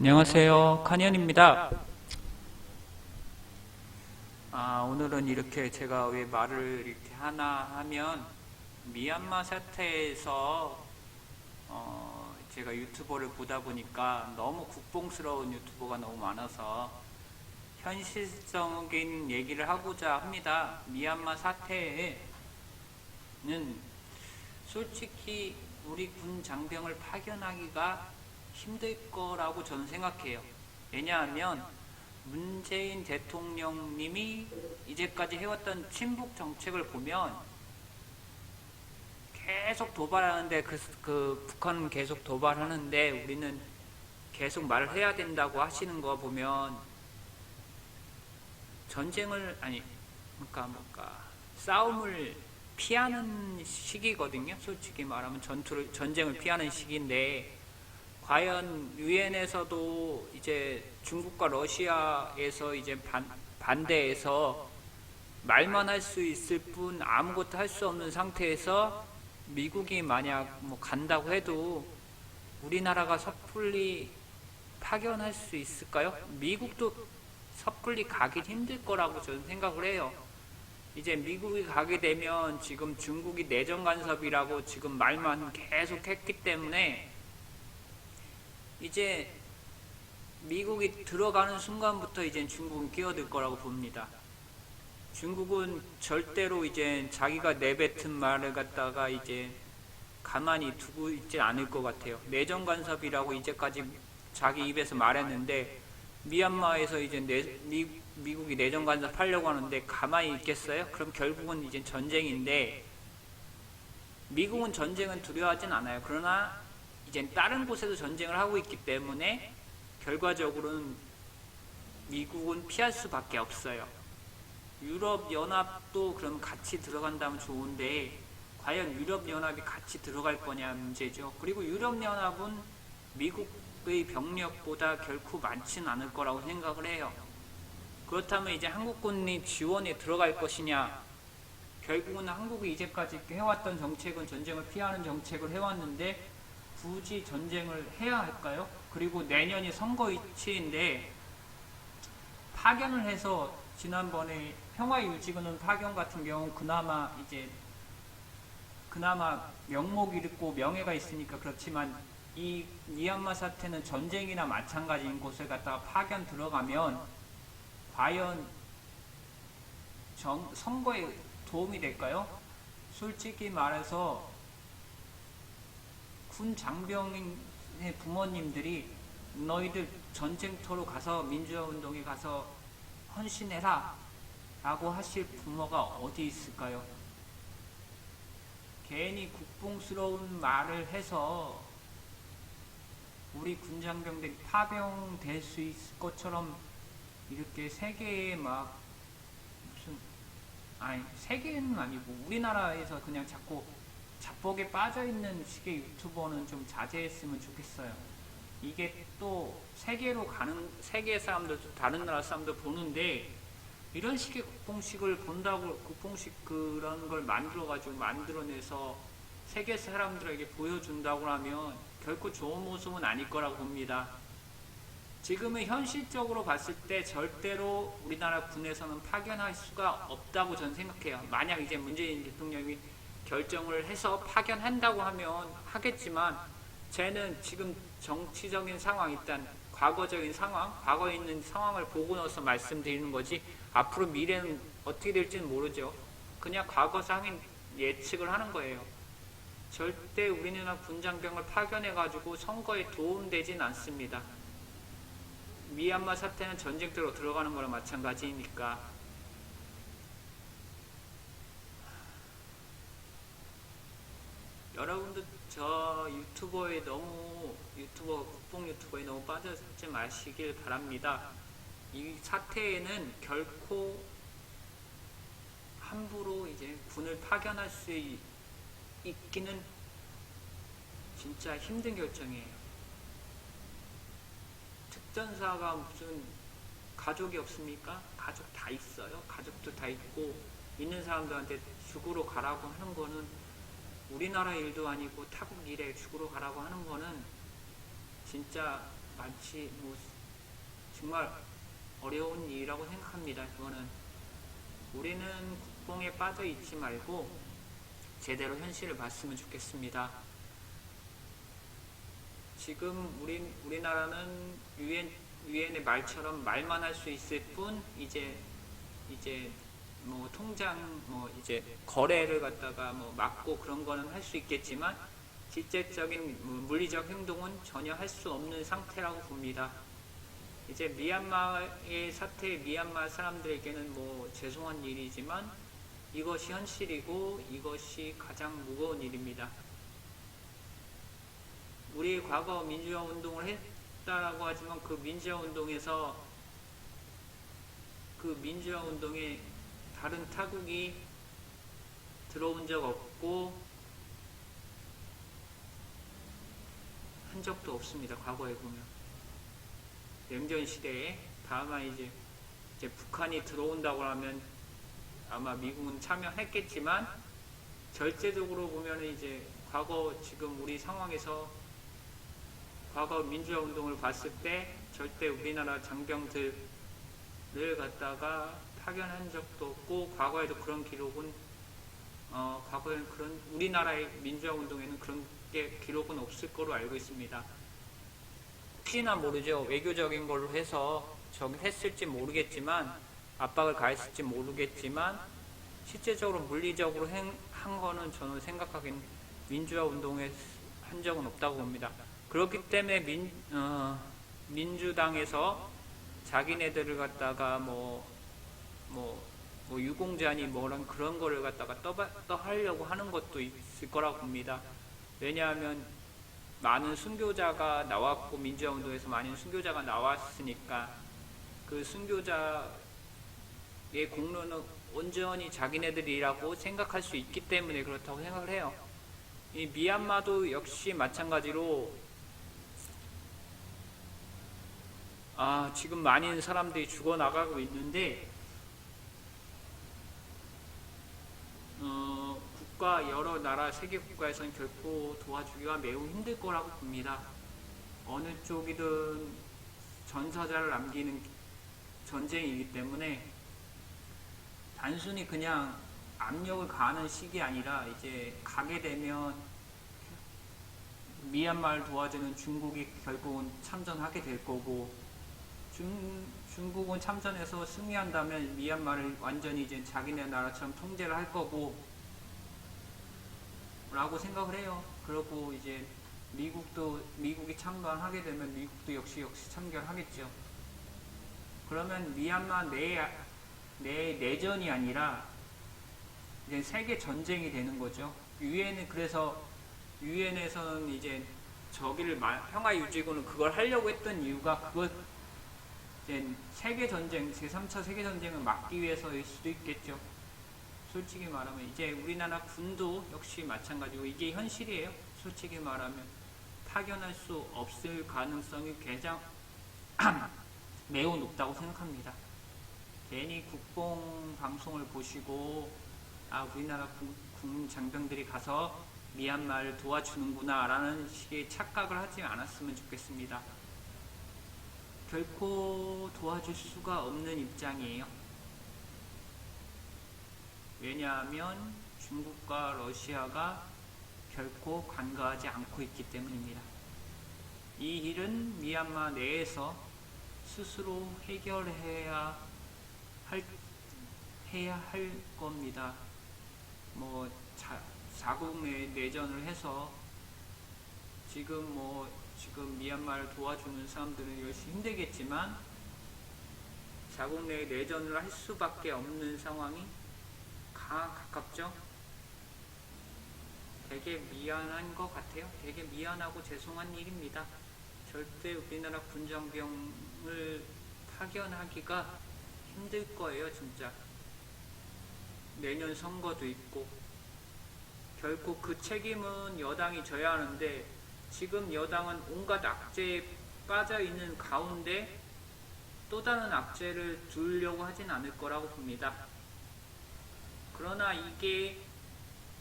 안녕하세요. 카니언입니다. 아, 오늘은 이렇게 제가 왜 말을 이렇게 하나 하면 미얀마 사태에서 어, 제가 유튜버를 보다 보니까 너무 국뽕스러운 유튜버가 너무 많아서 현실적인 얘기를 하고자 합니다. 미얀마 사태에는 솔직히 우리 군 장병을 파견하기가 힘들 거라고 저는 생각해요. 왜냐하면 문재인 대통령님이 이제까지 해왔던 친북 정책을 보면 계속 도발하는데 그, 그 북한은 계속 도발하는데 우리는 계속 말을 해야 된다고 하시는 거 보면 전쟁을 아니 그러니까 뭔가 싸움을 피하는 시기거든요. 솔직히 말하면 전투를 전쟁을 피하는 시기인데 과연 유엔에서도 이제 중국과 러시아에서 이제 반, 반대해서 말만 할 수 있을 뿐 아무것도 할 수 없는 상태에서 미국이 만약 뭐 간다고 해도 우리나라가 섣불리 파견할 수 있을까요? 미국도 섣불리 가긴 힘들 거라고 저는 생각을 해요. 이제 미국이 가게 되면 지금 중국이 내정 간섭이라고 지금 말만 계속 했기 때문에 이제 미국이 들어가는 순간부터 이제 중국은 끼어들 거라고 봅니다. 중국은 절대로 이제 자기가 내뱉은 말을 갖다가 이제 가만히 두고 있지 않을 것 같아요. 내정 간섭이라고 이제까지 자기 입에서 말했는데 미얀마에서 이제 내, 미, 미국이 내정 간섭하려고 하는데 가만히 있겠어요? 그럼 결국은 이제 전쟁인데 미국은 전쟁은 두려워하진 않아요. 그러나 이제 다른 곳에도 전쟁을 하고 있기 때문에 결과적으로는 미국은 피할 수밖에 없어요. 유럽 연합도 그럼 같이 들어간다면 좋은데 과연 유럽 연합이 같이 들어갈 거냐 문제죠. 그리고 유럽 연합은 미국의 병력보다 결코 많지는 않을 거라고 생각을 해요. 그렇다면 이제 한국군이 지원에 들어갈 것이냐? 결국은 한국이 이제까지 해왔던 정책은 전쟁을 피하는 정책을 해왔는데 굳이 전쟁을 해야 할까요? 그리고 내년이 선거이치인데 파견을 해서 지난번에 평화유지군은 파견 같은 경우 그나마 이제 그나마 명목이 있고 명예가 있으니까 그렇지만 이 미얀마 사태는 전쟁이나 마찬가지인 곳을 갖다가 파견 들어가면 과연 정, 선거에 도움이 될까요? 솔직히 말해서 군 장병의 부모님들이 너희들 전쟁터로 가서 민주화 운동에 가서 헌신해라 라고 하실 부모가 어디 있을까요? 괜히 국뽕스러운 말을 해서 우리 군장병들이 파병될 수 있을 것처럼 이렇게 세계에 막 무슨 아니 세계는 아니고 우리나라에서 그냥 자꾸 자뻑에 빠져있는 식의 유튜버는 좀 자제했으면 좋겠어요. 이게 또 세계로 가는 세계 사람들 다른 나라 사람들 보는데 이런 식의 국뽕식을 본다고 국뽕식 그런 걸 만들어 가지고 만들어내서 세계 사람들에게 보여준다고 하면 결코 좋은 모습은 아닐 거라고 봅니다. 지금은 현실적으로 봤을 때 절대로 우리나라 군에서는 파견할 수가 없다고 저는 생각해요. 만약 이제 문재인 대통령이 결정을 해서 파견한다고 하면 하겠지만 쟤는 지금 정치적인 상황 일단 과거적인 상황, 과거에 있는 상황을 보고 나서 말씀드리는 거지 앞으로 미래는 어떻게 될지는 모르죠. 그냥 과거상인 예측을 하는 거예요. 절대 우리나라 군장병을 파견해가지고 선거에 도움되진 않습니다. 미얀마 사태는 전쟁터로 들어가는 거랑 마찬가지니까 여러분들 저 유튜버에 너무 유튜버 국뽕 유튜버에 너무 빠져지 마시길 바랍니다. 이 사태에는 결코 함부로 이제 군을 파견할 수 있- 있기는 진짜 힘든 결정이에요. 특전사가 무슨 가족이 없습니까? 가족 다 있어요. 가족도 다 있고 있는 사람들한테 죽으러 가라고 하는 거는 우리나라 일도 아니고 타국 일에 죽으러 가라고 하는 거는 진짜 많지 뭐 정말 어려운 일이라고 생각합니다. 그거는 우리는 국뽕에 빠져 있지 말고 제대로 현실을 봤으면 좋겠습니다. 지금 우리 우리나라는 유엔 유엔의 말처럼 말만 할 수 있을 뿐 이제 이제 뭐 통장 뭐 이제 거래를 갖다가 뭐 막고 그런 거는 할 수 있겠지만 실제적인 뭐 물리적 행동은 전혀 할 수 없는 상태라고 봅니다. 이제 미얀마의 사태, 미얀마 사람들에게는 뭐 죄송한 일이지만 이것이 현실이고 이것이 가장 무거운 일입니다. 우리 과거 민주화 운동을 했다라고 하지만 그 민주화 운동에서 그 민주화 운동에 다른 타국이 들어온 적 없고 한 적도 없습니다. 과거에 보면 냉전 시대에 다만 이제 이제 북한이 들어온다고 하면 아마 미국은 참여했겠지만 절제적으로 보면 이제 과거 지금 우리 상황에서 과거 민주화 운동을 봤을 때 절대 우리나라 장병들을 갖다가 파견한 적도 없고 과거에도 그런 기록은 어, 과거에는 그런 우리나라의 민주화 운동에는 그런 게 기록은 없을 거로 알고 있습니다. 혹시나 모르죠. 외교적인 걸로 해서 저기 했을지 모르겠지만 압박을 가했을지 모르겠지만 실제적으로 물리적으로 행, 한 거는 저는 생각하기엔 민주화 운동에 한 적은 없다고 봅니다. 그렇기 때문에 민, 어, 민주당에서 자기네들을 갖다가 뭐, 뭐, 뭐 유공자니 뭐란 그런 거를 갖다가 떠, 떠하려고 하는 것도 있을 거라고 봅니다. 왜냐하면 많은 순교자가 나왔고 민주화 운동에서 많은 순교자가 나왔으니까 그 순교자의 공로는 온전히 자기네들이라고 생각할 수 있기 때문에 그렇다고 생각을 해요. 이 미얀마도 역시 마찬가지로 아, 지금 많은 사람들이 죽어나가고 있는데 어, 국가 여러 나라 세계 국가에서는 결코 도와주기가 매우 힘들 거라고 봅니다. 어느 쪽이든 전사자를 남기는 전쟁이기 때문에 단순히 그냥 압력을 가하는 식이 아니라 이제 가게 되면 미얀마를 도와주는 중국이 결국은 참전하게 될 거고 중, 중국은 참전해서 승리한다면 미얀마를 완전히 이제 자기네 나라처럼 통제를 할 거고 라고 생각을 해요. 그리고 이제 미국도 미국이 참관하게 되면 미국도 역시 역시 참견하겠죠. 그러면 미얀마 내, 내 내전이 아니라 이제 세계 전쟁이 되는 거죠. 유엔은 그래서 유엔에서는 이제 저기를 마- 평화 유지군은 그걸 하려고 했던 이유가 그것 이제 세계 전쟁 제3차 세계 전쟁을 막기 위해서일 수도 있겠죠. 솔직히 말하면 이제 우리나라 군도 역시 마찬가지고 이게 현실이에요. 솔직히 말하면 파견할 수 없을 가능성이 가장 매우 높다고 생각합니다. 괜히 국뽕 방송을 보시고 아 우리나라 군, 군 장병들이 가서 미얀마를 도와주는구나 라는 식의 착각을 하지 않았으면 좋겠습니다. 결코 도와줄 수가 없는 입장이에요. 왜냐하면 중국과 러시아가 결코 간과하지 않고 있기 때문입니다. 이 일은 미얀마 내에서 스스로 해결해야 할, 해야 할 겁니다. 뭐, 자, 자국 내 내전을 해서 지금 뭐, 지금 미얀마를 도와주는 사람들은 열심히 힘들겠지만 자국 내 내전을 할 수밖에 없는 상황이 가, 가깝죠? 되게 미안한 것 같아요. 되게 미안하고 죄송한 일입니다. 절대 우리나라 군장병을 파견하기가 힘들 거예요, 진짜. 내년 선거도 있고. 결코 그 책임은 여당이 져야 하는데, 지금 여당은 온갖 악재에 빠져 있는 가운데 또 다른 악재를 두려고 하진 않을 거라고 봅니다. 그러나 이게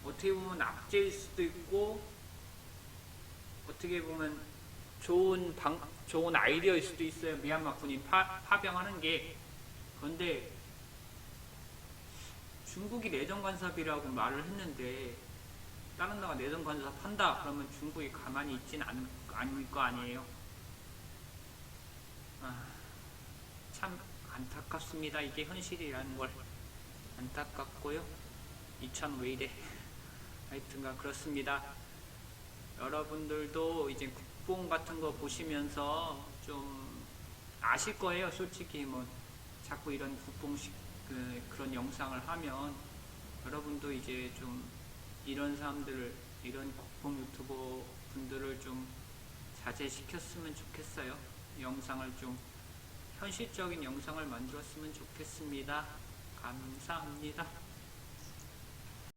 어떻게 보면 악재일 수도 있고 어떻게 보면 좋은 방, 좋은 아이디어일 수도 있어요. 미얀마 군인 파, 파병하는 게. 그런데 중국이 내정 간섭이라고 말을 했는데 다른 나라가 내정 간섭한다 그러면 중국이 가만히 않, 않을 거 아니에요. 아, 참 안타깝습니다. 이게 현실이라는 걸 안타깝고요. 2000왜 이래? 하여튼간 그렇습니다. 여러분들도 이제 국뽕 같은 거 보시면서 좀 아실 거예요. 솔직히 뭐 자꾸 이런 국뽕식 그, 그런 영상을 하면 여러분도 이제 좀 이런 사람들을 이런 국뽕 유튜버 분들을 좀 자제시켰으면 좋겠어요. 영상을 좀 현실적인 영상을 만들었으면 좋겠습니다. 감사합니다.